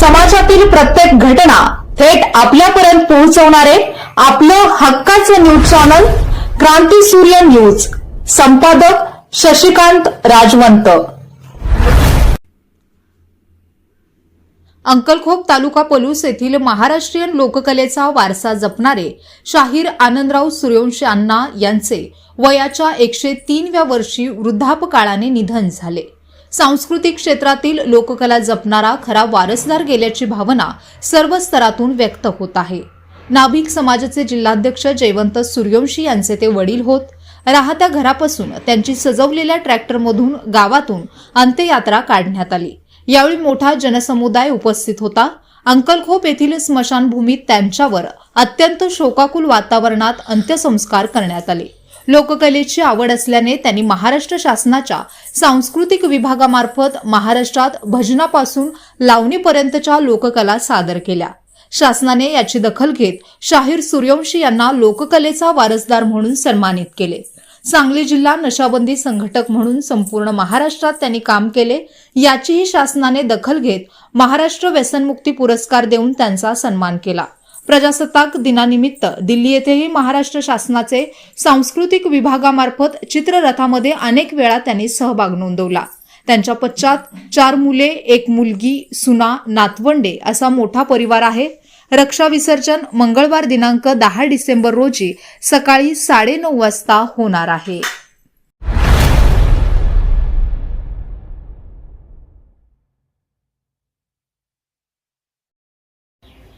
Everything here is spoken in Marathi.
समाजातील प्रत्येक घटना थेट आपल्यापर्यंत पोहोचवणारे आपलं हक्काचं न्यूज चॅनल क्रांती सूर्य न्यूज. संपादक शशिकांत राजवंत. अंकलखोप तालुका पलूस येथील महाराष्ट्रीयन लोककलेचा वारसा जपणारे शाहीर आनंदराव सूर्यवंशी अण्णा यांचे वयाच्या एकशे तीनव्या वर्षी वृद्धापकाळाने निधन झाले. सांस्कृतिक क्षेत्रातील लोककला जपणारा खरा वारसदार गेल्याची भावना सर्व स्तरातून व्यक्त होत आहे. नाभिक समाजाचे जिल्हाध्यक्ष जयवंत सूर्यवंशी यांचे ते वडील होत. राहत्या घरापासून त्यांची सजवलेल्या ट्रॅक्टरमधून गावातून अंत्ययात्रा काढण्यात आली. यावेळी मोठा जनसमुदाय उपस्थित होता. अंकलखोप येथील स्मशानभूमीत त्यांच्यावर अत्यंत शोकाकुल वातावरणात अंत्यसंस्कार करण्यात आले. लोककलेची आवड असल्याने त्यांनी महाराष्ट्र शासनाच्या सांस्कृतिक विभागामार्फत महाराष्ट्रात भजनापासून लावणीपर्यंतच्या लोककला सादर केल्या. शासनाने याची दखल घेत शाहीर सूर्यवंशी यांना लोककलेचा वारसदार म्हणून सन्मानित केले. सांगली जिल्हा नशाबंदी संघटक म्हणून संपूर्ण महाराष्ट्रात त्यांनी काम केले याचीही शासनाने दखल घेत महाराष्ट्र व्यसनमुक्ती पुरस्कार देऊन त्यांचा सन्मान केला. प्रजासत्ताक दिनानिमित्त दिल्ली येथेही महाराष्ट्र शासनाचे सांस्कृतिक विभागामार्फत चित्ररथामध्ये अनेक वेळा त्यांनी सहभाग नोंदवला. त्यांच्या पश्चात चार मुले एक मुलगी सुना नातवंडे असा मोठा परिवार आहे. रक्षा विसर्जन मंगळवार दिनांक दहा डिसेंबर रोजी सकाळी साडेनऊ वाजता होणार आहे.